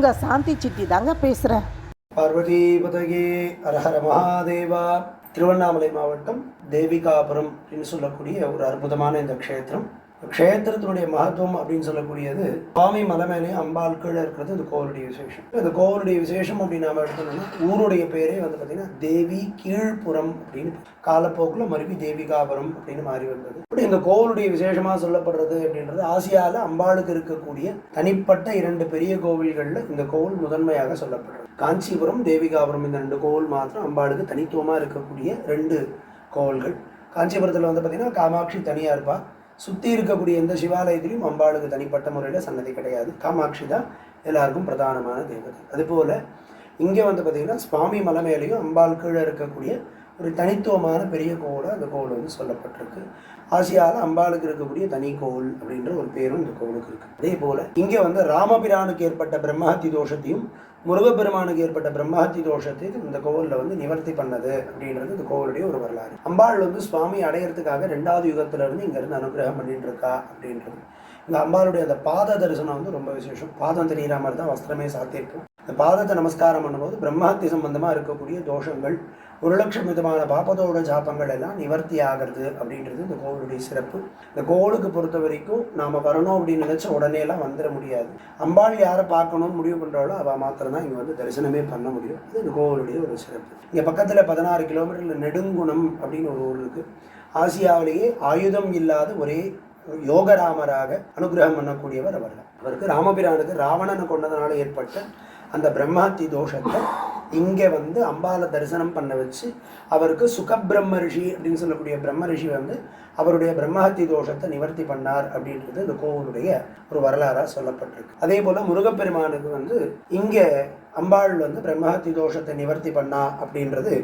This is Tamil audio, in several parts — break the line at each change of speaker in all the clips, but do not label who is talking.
உங்கள் சாந்தி சிட்டி தாங்க பேசுகிறேன்
பார்வதி பதகே அரஹர மகாதேவா திருவண்ணாமலை மாவட்டம் தேவிகாபுரம் அப்படின்னு சொல்லக்கூடிய ஒரு அற்புதமான இந்த க்ஷேத்திரம். க்ஷேத்திரத்தினுடைய மகத்துவம் அப்படின்னு சொல்லக்கூடியது சுவாமி மலை மேலே அம்பாள் கீழே இருக்கிறது இந்த கோவிலுடைய விசேஷம். இந்த கோவிலுடைய விசேஷம் அப்படின்னு நாம எடுத்தோம்னா ஊருடைய பேரே வந்து பார்த்தீங்கன்னா தேவி கீழ்ப்புறம் அப்படின்னு காலப்போக்கில் மறுபடி தேவிகாபுரம் அப்படின்னு மாறி வந்தது. இப்படி இந்த கோவிலுடைய விசேஷமாக சொல்லப்படுறது அப்படின்றது ஆசியாவில் அம்பாளுக்கு இருக்கக்கூடிய தனிப்பட்ட இரண்டு பெரிய கோவில்களில் இந்த கோவில் முதன்மையாக சொல்லப்படுறது. காஞ்சிபுரம் தேவிகாபுரம் இந்த ரெண்டு கோவில் மாத்திரம் அம்பாளுக்கு தனித்துவமாக இருக்கக்கூடிய ரெண்டு கோவில்கள். காஞ்சிபுரத்தில் வந்து பார்த்திங்கன்னா காமாட்சி தனியாக இருப்பாள் சுற்றி இருக்கக்கூடிய எந்த சிவாலயத்திலையும் அம்பாளுக்கு தனிப்பட்ட முறையில் சன்னதி கிடையாது. காமாட்சி தான் எல்லாருக்கும் பிரதானமான தேவதை. அதுபோல் இங்கே வந்து பார்த்திங்கன்னா சுவாமி மலை மேலேயும் அம்பாள் கீழே இருக்கக்கூடிய ஒரு தனித்துவமான பெரிய கோவிலாக அந்த கோவில் வந்து சொல்லப்பட்டிருக்கு. ஆசியாவில் அம்பாளுக்கு இருக்கக்கூடிய தனி கோவில் அப்படின்ற ஒரு பேரும் இந்த கோவிலுக்கு இருக்குது அதே போல் இங்கே வந்து ராமபிரானுக்கு ஏற்பட்ட பிரம்மஹத்தி தோஷத்தையும் முருகப்பெருமானுக்கு ஏற்பட்ட பிரம்மஹத்தி தோஷத்தை இந்த கோவிலில் வந்து நிவர்த்தி பண்ணது அப்படின்றது இந்த கோவிலுடைய ஒரு வரலாறு. அம்பாள் வந்து சுவாமி அடையிறதுக்காக ரெண்டாவது யுகத்துல இருந்து இங்கேருந்து அனுகிரகம் பண்ணிட்டு இருக்கா அப்படின்றது. இந்த அம்பாளுடைய அந்த பாத தரிசனம் வந்து ரொம்ப விசேஷம். பாதம் தெரிகிற மாதிரி தான் வஸ்திரமே சாத்தியிருக்கும் இந்த பாதத்தை நமஸ்காரம் பண்ணும்போது பிரம்மஹத்தி சம்பந்தமாக இருக்கக்கூடிய தோஷங்கள் ஒரு லட்சம் விதமான பாப்பதோட ஜாப்பங்கள் எல்லாம் நிவர்த்தி ஆகிறது அப்படின்றது இந்த கோவிலுடைய சிறப்பு. இந்த கோவிலுக்கு பொறுத்த வரைக்கும் நாம் வரணும் அப்படின்னு நினச்ச உடனே எல்லாம் வந்துட முடியாது. அம்பாள் யாரை பார்க்கணும்னு முடிவு பண்ணுறாலோ அவள் மாத்திரம் தான் இங்கே வந்து தரிசனமே பண்ண முடியும். இது இந்த கோவிலுடைய ஒரு சிறப்பு. இங்கே பக்கத்தில் பதினாறு கிலோமீட்டரில் நெடுங்குணம் அப்படின்னு ஒரு ஊர் இருக்குது ஆசியாவிலேயே ஆயுதம் இல்லாத ஒரே யோகராமராக அனுகிரகம் பண்ணக்கூடியவர் அவர் அவருக்கு ராமபிரானுக்கு ராவணனை கொண்டதனால ஏற்பட்ட அந்த பிரம்மாத்தி தோஷத்தை இங்கே வந்து அம்பால தரிசனம் பண்ண வச்சு அவருக்கு சுகபிரம்ம ரிஷி அப்படின்னு சொல்லக்கூடிய பிரம்ம ரிஷி வந்து அவருடைய பிரம்மஹத்தி தோஷத்தை நிவர்த்தி பண்ணார் அப்படின்றது இந்த கோவிலுடைய ஒரு வரலாறாக சொல்லப்பட்டிருக்கு. அதே போல் முருகப்பெருமானுக்கு வந்து இங்கே அம்பாள் வந்து பிரம்மஹத்தி தோஷத்தை நிவர்த்தி பண்ணா அப்படின்றது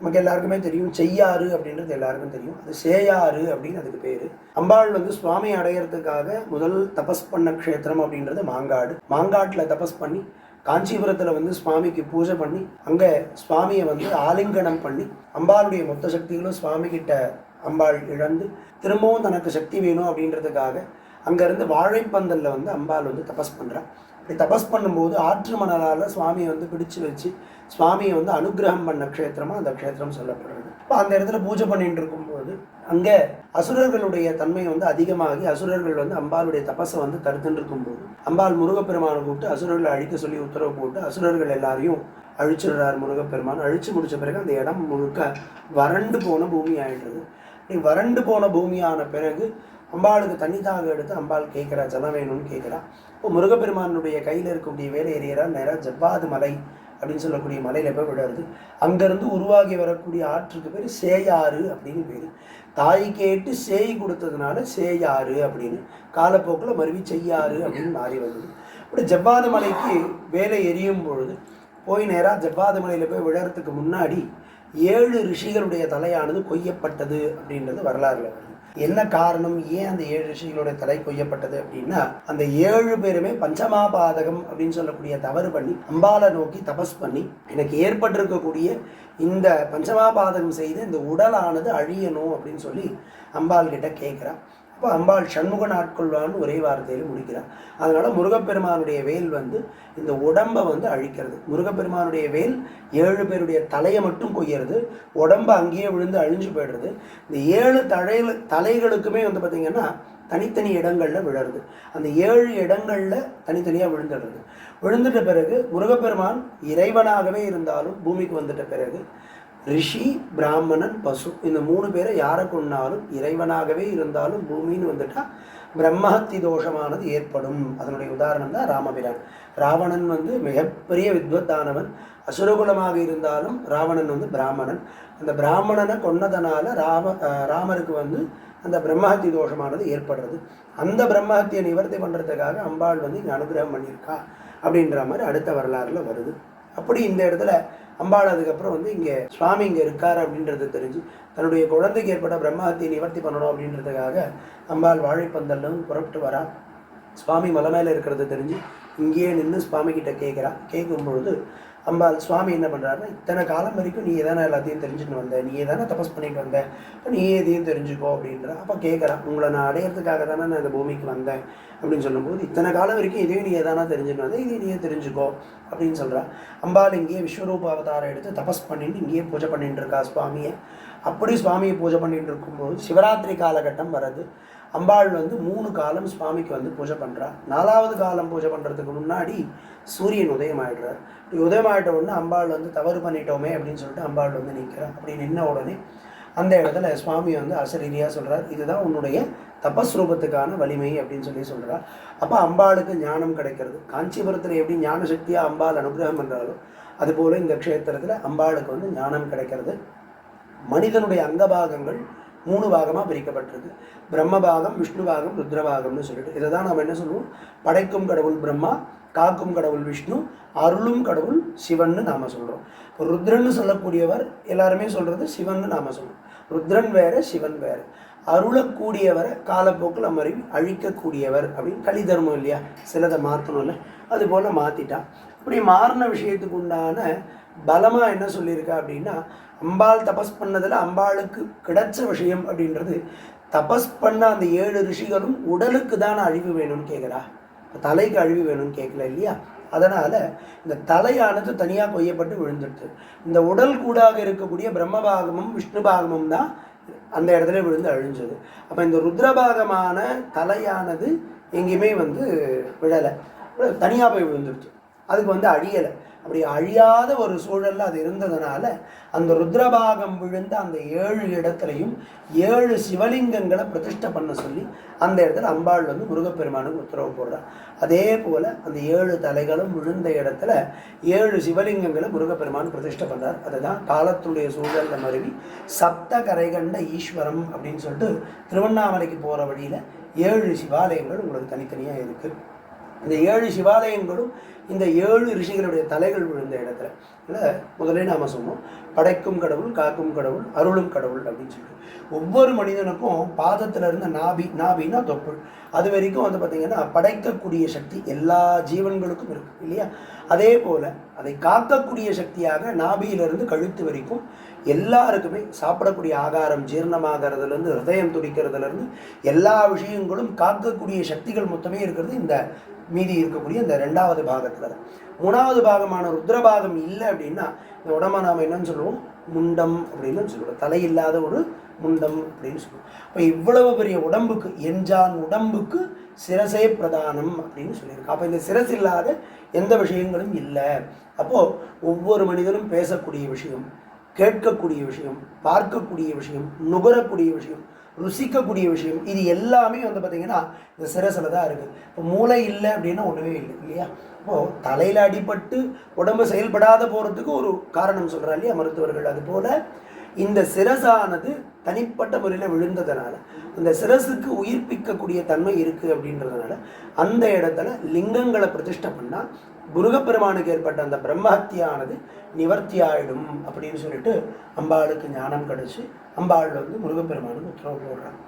நமக்கு எல்லாருக்குமே தெரியும். செய்யாறு அப்படின்றது எல்லாருக்கும் தெரியும். அது சேயாறு அப்படின்னு அதுக்கு பேர். அம்பாள் வந்து சுவாமி அடையிறதுக்காக முதல் தபஸ் பண்ண க்ஷேத்திரம் அப்படின்றது மாங்காடு. மாங்காட்டில் தபஸ் பண்ணி காஞ்சிபுரத்தில் வந்து சுவாமிக்கு பூஜை பண்ணி அங்கே சுவாமியை வந்து ஆலிங்கனம் பண்ணி அம்பாளுடைய மொத்த சக்திகளும் சுவாமி கிட்ட அம்பாள் இழந்து திரும்பவும் தனக்கு சக்தி வேணும் அப்படின்றதுக்காக அங்கேருந்து வாழைப்பந்தலில் வந்து அம்பாள் வந்து தபஸ் பண்ணுறான் அப்படி தபஸ் பண்ணும்போது ஆற்று மணலால் சுவாமியை வந்து பிடிச்சு வச்சு சுவாமியை வந்து அனுகிரகம் பண்ண க்ஷேத்திரமாக அந்த க்ஷேத்திரம் சொல்லப்படுறது. அந்த இடத்துல பூஜை பண்ணிட்டு இருக்கும்போது அங்கே அசுரர்களுடைய தன்மை வந்து அதிகமாகி அசுரர்கள் வந்து அம்பாளுடைய தபஸை வந்து தடுத்துட்டு இருக்கும்போது அம்பாள் முருகப்பெருமானை கூப்பிட்டு அசுரர்களை அழிக்க சொல்லி உத்தரவு போட்டு அசுரர்கள் எல்லாரையும் அழிச்சிடுறார் முருகப்பெருமான். அழிச்சு முடிச்ச பிறகு அந்த இடம் முழுக்க வறண்டு போன பூமி ஆயிடுறது இப்படி வறண்டு போன பூமியான பிறகு அம்பாளுக்கு தண்ணி தாக எடுத்து அம்பாள் கேட்குறா ஜலம் வேணும்னு கேட்குறா. இப்போ முருகப்பெருமானுடைய கையில் இருக்கக்கூடிய வேலை எறிகிறா நேராக ஜவ்வாது மலை அப்படின்னு சொல்லக்கூடிய மலையில் போய் விடாது அங்கேருந்து உருவாகி வரக்கூடிய ஆற்றுக்கு பேர் சேயாறு அப்படின்னு பேர். தாய் கேட்டு சேய் கொடுத்ததுனால சேயாறு அப்படின்னு. காலப்போக்கில் மறுபடி செய்யாறு அப்படின்னு மாறி வந்தது. அப்படி ஜவ்வாது மலைக்கு வேலை எரியும் பொழுது போய் நேராக ஜவ்வாதுமலையில் போய் விழறதுக்கு முன்னாடி ஏழு ரிஷிகளுடைய தலையானது கொய்யப்பட்டது அப்படின்றது வரலாறுல வருது. என்ன காரணம்? ஏன் அந்த ஏழு ரிஷிகளுடைய தலை கொய்யப்பட்டது அப்படின்னா அந்த ஏழு பேருமே பஞ்சமாபாதகம் அப்படின்னு சொல்லக்கூடிய தவறு பண்ணி அம்பாலை நோக்கி தபஸ் பண்ணி எனக்கு ஏற்பட்டிருக்கக்கூடிய இந்த பஞ்சமாபாதகம் செய்து இந்த உடலானது அழியணும் அப்படின்னு சொல்லி அம்பாள் கிட்ட கேட்குறான் இப்போ அம்பாள் சண்முகன் ஆட்கொள்வான்னு ஒரே வார்த்தையில் முடிக்கிறார். அதனால் முருகப்பெருமானுடைய வேல் வந்து இந்த உடம்பை வந்து அழிக்கிறது. முருகப்பெருமானுடைய வேல் ஏழு பேருடைய தலையை மட்டும் கொய்யறது. உடம்பு அங்கேயே விழுந்து அழிஞ்சு போயிடுறது. இந்த ஏழு தலை தலைகளுக்குமே வந்து பார்த்திங்கன்னா தனித்தனி இடங்களில் விழருது அந்த ஏழு இடங்களில் தனித்தனியாக விழுந்துடுறது. விழுந்துட்ட பிறகு முருகப்பெருமான் இறைவனாகவே இருந்தாலும் பூமிக்கு வந்துட்ட பிறகு ரிஷி பிராமணன் பசு இந்த மூணு பேரை யாரை கொண்டாலும் இறைவனாகவே இருந்தாலும் பூமின்னு வந்துட்டா பிரம்மஹத்தி தோஷமானது ஏற்படும். அதனுடைய உதாரணம் தான் ராமபிரான். ராவணன் வந்து மிகப்பெரிய வித்வத்தானவன். அசுரகுலமாக இருந்தாலும் ராவணன் வந்து பிராமணன். அந்த பிராமணனை கொன்னதனால ராம ராமருக்கு வந்து அந்த பிரம்மஹத்தி தோஷமானது ஏற்படுறது. அந்த பிரம்மஹத்தியை நிவர்த்தி பண்ணுறதுக்காக அம்பாள் வந்து இங்கே அனுகிரகம் பண்ணியிருக்கா அப்படின்ற மாதிரி அடுத்த வரலாறுல வருது. அப்படி இந்த இடத்துல அம்பாள் அதுக்கப்புறம் வந்து இங்கே சுவாமி இங்கே இருக்கார் அப்படின்றது தெரிஞ்சு தன்னுடைய குழந்தைக்கு ஏற்பட்ட பிரம்மஹத்தியை நிவர்த்தி பண்ணணும் அப்படின்றதுக்காக அம்பாள் வாழைப்பந்தல்லும் புறப்பட்டு வரா. சுவாமி மலை மேலே இருக்கிறது தெரிஞ்சு இங்கேயே நின்று சுவாமி கிட்ட கேட்குறா. கேட்கும் பொழுது அம்பாள் சுவாமி என்ன பண்ணுறாருன்னா இத்தனை காலம் வரைக்கும் நீ தானே எல்லாத்தையும் தெரிஞ்சுட்டு வந்த நீ தானே தபஸ் பண்ணிட்டு வந்த இப்போ நீ எதையும் தெரிஞ்சுக்கோ அப்படின்ற அப்போ கேட்குறான் உங்களை நான் அடையிறதுக்காக தானே நான் இந்த பூமிக்கு வந்தேன் அப்படின்னு சொல்லும்போது இத்தனை காலம் வரைக்கும் இதையும் நீ எதானா தெரிஞ்சுட்டு வந்த இதையும் நீயே தெரிஞ்சுக்கோ அப்படின்னு சொல்கிறா அம்பாள் இங்கேயே விஸ்வரூப அவதாரம் எடுத்து தபஸ் பண்ணிட்டு இங்கேயே பூஜை பண்ணிட்டு இருக்கா சுவாமியை. அப்படி சுவாமியை பூஜை பண்ணிட்டு இருக்கும்போது சிவராத்திரி காலகட்டம் வர்றது. அம்பாள் வந்து மூணு காலம் சுவாமிக்கு வந்து பூஜை பண்ணுறா நாலாவது காலம் பூஜை பண்ணுறதுக்கு முன்னாடி சூரியன் உதயம் ஆயிடுறார் இப்படி உதயம் ஆகிட்ட உடனே அம்பாள் வந்து தவறு பண்ணிட்டோமே அப்படின்னு சொல்லிட்டு அம்பாள் வந்து நிற்கிறா அப்படி நின்ன உடனே அந்த இடத்துல சுவாமி வந்து அசரீதியாக சொல்கிறார் இதுதான் உன்னுடைய தபஸ் ரூபத்துக்கான வலிமை அப்படின்னு சொல்லி சொல்கிறார் அப்போ அம்பாளுக்கு ஞானம் கிடைக்கிறது. காஞ்சிபுரத்தில் எப்படி ஞான சக்தியாக அம்பாள் அனுகிரகம் பண்ணுறாரோ அதுபோல் இந்த க்ஷேத்திரத்தில் அம்பாளுக்கு வந்து ஞானம் கிடைக்கிறது. மனிதனுடைய அங்கபாகங்கள் மூணு பாகமாக பிரிக்கப்பட்டிருக்கு. பிரம்ம பாகம் விஷ்ணு பாகம் ருத்ரபாகம்னு சொல்லிட்டு. இதை தான் நம்ம என்ன சொல்லுவோம்? படைக்கும் கடவுள் பிரம்மா காக்கும் கடவுள் விஷ்ணு அருளும் கடவுள் சிவன்னு நாம் சொல்கிறோம் இப்போ ருத்ரன்னு சொல்லக்கூடியவர் எல்லாருமே சொல்கிறது சிவன்னு நாம் சொல்கிறோம் ருத்ரன் வேறு சிவன் வேறு. அருளக்கூடியவரை காலப்போக்கில் நம்ம அழிக்கக்கூடியவர் அப்படின்னு கலி தர்மம் இல்லையா? சிலதை மாற்றணும்ல அது போல் மாற்றிட்டான் இப்படி மாறின விஷயத்துக்கு உண்டான பலமாக என்ன சொல்லியிருக்கா அப்படின்னா அம்பாள் தபஸ் பண்ணதில் அம்பாளுக்கு கிடைச்ச விஷயம் அப்படின்றது தபஸ் பண்ண அந்த ஏழு ரிஷிகளும் உடலுக்கு தான் அழிவு வேணும்னு கேட்குறா. தலைக்கு அழிவு வேணும்னு கேட்கல இல்லையா? அதனால் இந்த தலையானது தனியாக கொய்யப்பட்டு விழுந்துடுது. இந்த உடல் கூடாக இருக்கக்கூடிய பிரம்மபாகமும் விஷ்ணு பாகமும் தான் அந்த இடத்துல விழுந்து அழிஞ்சது. அப்போ இந்த ருத்ரபாகமான தலையானது எங்கேயுமே வந்து விழலை. தனியாக போய் விழுந்துருச்சு அதுக்கு வந்து அழியலை. அப்படி அழியாத ஒரு சூழலில் அது இருந்ததுனால அந்த ருத்ரபாகம் விழுந்த அந்த ஏழு இடத்துலையும் ஏழு சிவலிங்கங்களை பிரதிஷ்டை பண்ண சொல்லி அந்த இடத்துல அம்பாள் வந்து முருகப்பெருமானுக்கு உத்தரவு போடுறார் அதே போல் அந்த ஏழு தலைகளும் விழுந்த இடத்துல ஏழு சிவலிங்கங்களை முருகப்பெருமான் பிரதிஷ்டை பண்ணுறார் அதுதான் காலத்துடைய சூழலில் மருவி சப்த கரைகண்ட ஈஸ்வரம் அப்படின்னு சொல்லிட்டு திருவண்ணாமலைக்கு போகிற வழியில் ஏழு சிவாலயங்கள் உங்களுக்கு தனித்தனியாக இருக்குது இந்த ஏழு சிவாலயங்களும் இந்த ஏழு ரிஷிகளுடைய தலைகள் விழுந்த இடத்துல. இல்லை முதலே நாம் சொன்னோம் படைக்கும் கடவுள் காக்கும் கடவுள் அருளும் கடவுள் அப்படின்னு சொல்லிட்டு. ஒவ்வொரு மனிதனுக்கும் பாதத்தில் இருந்த நாபி நாபின்னா தொப்புள். அது வரைக்கும் வந்து பார்த்திங்கன்னா படைக்கக்கூடிய சக்தி எல்லா ஜீவன்களுக்கும் இருக்கு இல்லையா? அதே போல் அதை காக்கக்கூடிய சக்தியாக நாபியிலிருந்து கழுத்து வரைக்கும் எல்லாருக்குமே சாப்பிடக்கூடிய ஆகாரம் ஜீரணமாகிறதுலேருந்து ஹிருதயம் துடிக்கிறதுலேருந்து எல்லா விஷயங்களும் காக்கக்கூடிய சக்திகள் மொத்தமே இருக்கிறது இந்த மீதி இருக்கக்கூடிய இந்த ரெண்டாவது பாகத்தில் தான். மூணாவது பாகமான ருத்ரபாகம் இல்லை அப்படின்னா இந்த உடம்ப நாம் என்னன்னு சொல்லுவோம்? முண்டம் அப்படின்னு சொல்லுவோம். தலை இல்லாத ஒரு முண்டம் அப்படின்னு சொல்லுவோம். இப்போ இவ்வளவு பெரிய உடம்புக்கு எஞ்சான் உடம்புக்கு சிரசே பிரதானம் அப்படின்னு சொல்லியிருக்கு. அப்போ இந்த சிரஸ் இல்லாத எந்த விஷயங்களும் இல்லை. அப்போது ஒவ்வொரு மனிதனும் பேசக்கூடிய விஷயம் கேட்கக்கூடிய விஷயம் பார்க்கக்கூடிய விஷயம் நுகரக்கூடிய விஷயம் ருசிக்கக்கூடிய விஷயம் இது எல்லாமே வந்து பார்த்திங்கன்னா இந்த சிரசில் தான் இருக்குது இப்போ மூளை இல்லை அப்படின்னா ஒன்றுமே இல்லை இல்லையா? இப்போது தலையில் அடிபட்டு உடம்பு செயல்படாத போகிறதுக்கு ஒரு காரணம் சொல்கிறா இல்லையா மருத்துவர்கள். அதுபோல் இந்த சிரசானது தனிப்பட்ட முறையில் விழுந்ததுனால அந்த சிரசுக்கு உயிர்ப்பிக்கக்கூடிய தன்மை இருக்குது அப்படின்றதுனால அந்த இடத்துல லிங்கங்களை பிரதிஷ்டை பண்ணால் முருகப்பெருமானுக்கு ஏற்பட்ட அந்த பிரம்மஹத்தியானது நிவர்த்தி ஆயிடும் அப்படின்னு சொல்லிட்டு அம்பாளுக்கு ஞானம் கிடச்சி அம்பாள் வந்து முருகப்பெருமானுக்கு உத்தரவு போடுறாங்க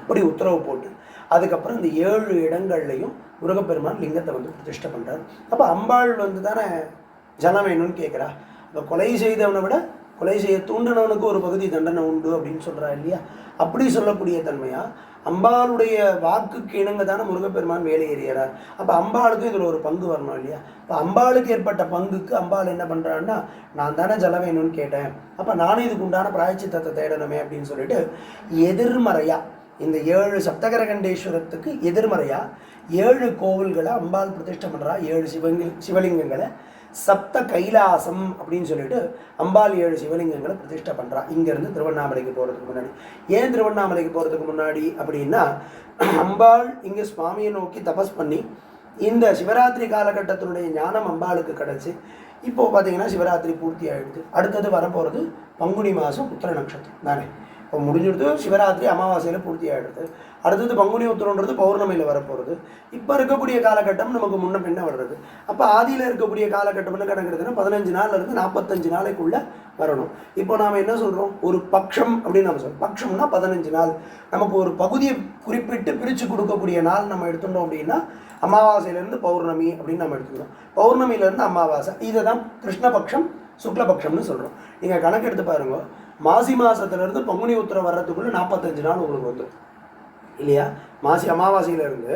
அப்படி உத்தரவு போட்டு அதுக்கப்புறம் இந்த ஏழு இடங்கள்லையும் முருகப்பெருமான் லிங்கத்தை வந்து பிரதிஷ்டை பண்ணுறாரு அப்போ அம்பாள் வந்து தானே ஜனம் வேணும்னு கேட்குறா இப்போ கொலை செய்தவனை விட கொலை செய்ய தூண்டினவனுக்கு ஒரு பகுதி தண்டனை உண்டு அப்படின்னு சொல்கிறா இல்லையா? அப்படி சொல்லக்கூடிய தன்மையா? அம்பாளுடைய வாக்குக்கு இணங்க தானே முருகப்பெருமான் வேலை ஏறியறார் அப்போ அம்பாளுக்கு இதில் ஒரு பங்கு வரணும் இல்லையா? இப்போ அம்பாளுக்கு ஏற்பட்ட பங்குக்கு அம்பாள் என்ன பண்ணுறான்னா நான் தானே ஜலம் வேணும்னு கேட்டேன். அப்போ நானும் இதுக்கு உண்டான பிராய்ச்சித்தத்தை தேடணுமே அப்படின்னு சொல்லிட்டு எதிர்மறையாக இந்த ஏழு சப்தகரகண்டேஸ்வரத்துக்கு எதிர்மறையாக ஏழு கோவில்களை அம்பாள் பிரதிஷ்டை பண்ணுறா ஏழு சிவங்க சிவலிங்கங்களை சப்த கைலாசம் அப்படின்னு சொல்லிட்டு அம்பாள் ஏழு சிவலிங்கங்களை பிரதிஷ்டை பண்ணுறா இங்கேருந்து திருவண்ணாமலைக்கு போகிறதுக்கு முன்னாடி. ஏன் திருவண்ணாமலைக்கு போகிறதுக்கு முன்னாடி அப்படின்னா அம்பாள் இங்கே சுவாமியை நோக்கி தபஸ் பண்ணி இந்த சிவராத்திரி காலகட்டத்தினுடைய ஞானம் அம்பாளுக்கு கிடச்சி இப்போது பார்த்தீங்கன்னா சிவராத்திரி பூர்த்தி ஆகிடுது அடுத்தது வரப்போகிறது பங்குனி மாதம் உத்திர நட்சத்திரம். தானே? இப்போ முடிஞ்சிடுது. சிவராத்திரி அமாவாசையில் பூர்த்தி ஆகிடுது அடுத்தது பங்குனி உத்திரன்றது பௌர்ணமியில் வரப்போகிறது இப்போ இருக்கக்கூடிய காலகட்டம் நமக்கு முன்ன பின்ன வர்றது. அப்போ ஆதியில் இருக்கக்கூடிய காலகட்டம்னு கணக்கெடுத்துன்னா பதினஞ்சு நாள் இருந்து நாற்பத்தஞ்சு நாளைக்குள்ளே வரணும். இப்போ நாம் என்ன சொல்கிறோம் ஒரு பக்ஷம் அப்படின்னு நம்ம சொல்கிறோம் பக்ஷம்னா பதினஞ்சு நாள். நமக்கு ஒரு பகுதியை குறிப்பிட்டு பிரித்து கொடுக்கக்கூடிய நாள் நம்ம எடுத்துட்டோம் அப்படின்னா அமாவாசையிலேருந்து பௌர்ணமி அப்படின்னு நம்ம எடுத்துக்கிறோம். பௌர்ணமியிலேருந்து அமாவாசை. இதை தான் கிருஷ்ணபக்ஷம் சுக்லபக்ஷம்னு சொல்கிறோம் நீங்கள் கணக்கு எடுத்து பாருங்கள் மாசி மாதத்துலேருந்து பங்குனி உத்திரம் வர்றதுக்குள்ளே நாற்பத்தஞ்சு நாள் உங்களுக்கு வந்துடும் இல்லையா? மாசி அமாவாசையிலேருந்து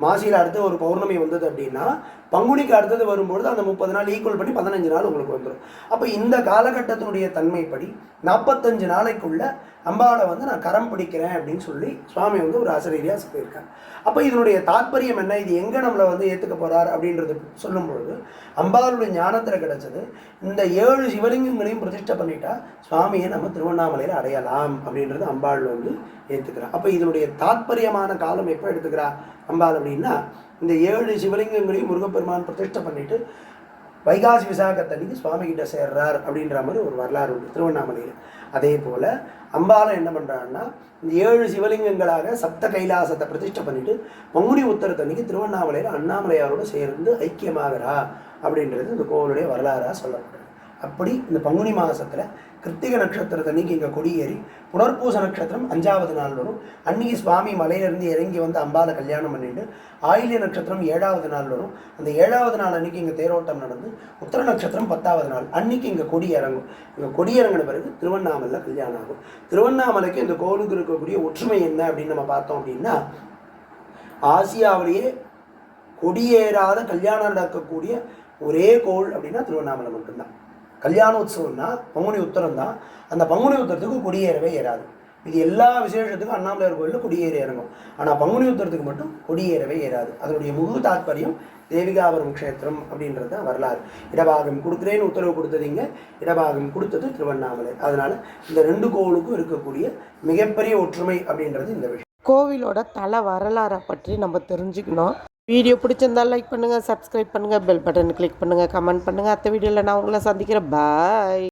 மாசியில் அடுத்து ஒரு பௌர்ணமி வந்தது அப்படின்னா பங்குனிக்கு அடுத்தது வரும்பொழுது அந்த முப்பது நாள் ஈக்குவல் பண்ணி பதினஞ்சு நாள் உங்களுக்கு வந்துடும் அப்போ இந்த காலகட்டத்தினுடைய தன்மைப்படி நாற்பத்தஞ்சு நாளைக்குள்ள அம்பாவை வந்து நான் கரம் பிடிக்கிறேன் அப்படின்னு சொல்லி சுவாமி வந்து ஒரு ஆசிரியராக சொல்லியிருக்காங்க அப்போ இதனுடைய தாற்பயம் என்ன? இது எங்கே நம்மளை வந்து ஏற்றுக்க போகிறார் அப்படின்றது சொல்லும் பொழுது அம்பாளுடைய ஞானத்தில் கிடைச்சது இந்த ஏழு சிவலிங்கங்களையும் பிரதிஷ்டை பண்ணிட்டா சுவாமியை நம்ம திருவண்ணாமலையில் அடையலாம் அப்படின்றது அம்பாள் வந்து ஏற்றுக்கிறான் அப்போ இதனுடைய தாற்பயமான காலம் எப்போ எடுத்துக்கிறா அம்பாள் அப்படின்னா இந்த ஏழு சிவலிங்கங்களையும் முருகப்பெருமான் பிரதிஷ்டை பண்ணிட்டு வைகாசி விசாகத்தன்னைக்கு சுவாமி கிட்ட சேர்றார் அப்படின்ற மாதிரி ஒரு வரலாறு உண்டு திருவண்ணாமலையில். அதே போல் அம்பாலம் என்ன பண்ணுறாங்கன்னா இந்த ஏழு சிவலிங்கங்களாக சப்த கைலாசத்தை பிரதிஷ்டை பண்ணிட்டு பங்குனி உத்தரத்தன்னைக்கு திருவண்ணாமலையில் அண்ணாமலையாரோடு சேர்ந்து ஐக்கியமாகிறா அப்படின்றது இந்த கோவிலுடைய வரலாறாக சொல்லப்படுது. அப்படி இந்த பங்குனி மாதத்தில் கிருத்திக நட்சத்திரத்தை அன்னைக்கு இங்கே கொடியேறி புனர்பூச நட்சத்திரம் அஞ்சாவது நாள் வரும். அன்னைக்கு சுவாமி மலையிலேருந்து இறங்கி வந்து அம்பாவை கல்யாணம் பண்ணிட்டு ஆயில்ய நட்சத்திரம் ஏழாவது நாள் வரும். அந்த ஏழாவது நாள் அன்னைக்கு இங்கே தேரோட்டம் நடந்து உத்தர நட்சத்திரம் பத்தாவது நாள். அன்னைக்கு இங்கே கொடி இறங்கும். இங்கே கொடி இறங்கின பிறகு திருவண்ணாமலையில் கல்யாணம் ஆகும். திருவண்ணாமலைக்கு இந்த கோவிலுக்கு இருக்கக்கூடிய ஒற்றுமை என்ன அப்படின்னு நம்ம பார்த்தோம் அப்படின்னா ஆசியாவிலேயே கொடியேறாத கல்யாணம் நடக்கக்கூடிய ஒரே கோள் அப்படின்னா திருவண்ணாமலை மட்டும்தான். கல்யாண உற்சவம்னா பங்குனி உத்தரம் தான் அந்த பங்குனி உத்தரத்துக்கு கொடியேறவே ஏறாது. இது எல்லா விசேஷத்துக்கும் அண்ணாமலையார் கோயிலில் கொடியேறி இறங்கும். ஆனால் பங்குனி உத்தரத்துக்கு மட்டும் கொடியேறவே ஏறாது. அதனுடைய முழு தாற்பயம் தேவிகாபுரம் க்ஷேத்திரம் அப்படின்றது தான் வரலாறு. இடபாகம் கொடுக்குறேன்னு உத்தரவு கொடுத்ததீங்க இடபாகம் கொடுத்தது திருவண்ணாமலை. அதனால் இந்த ரெண்டு கோவிலுக்கும் இருக்கக்கூடிய மிகப்பெரிய ஒற்றுமை அப்படின்றது இந்த விஷயம்.
கோவிலோட தல வரலாறை பற்றி நம்ம தெரிஞ்சுக்கணும். வீடியோ பிடிச்சிருந்தா லைக் பண்ணுங்கள் சப்ஸ்கிரைப் பண்ணுங்கள் பெல் பட்டன் கிளிக் பண்ணுங்கள் கமெண்ட் பண்ணுங்கள் அடுத்த வீடியோவில் நான் உங்களை சந்திக்கிறேன். பாய்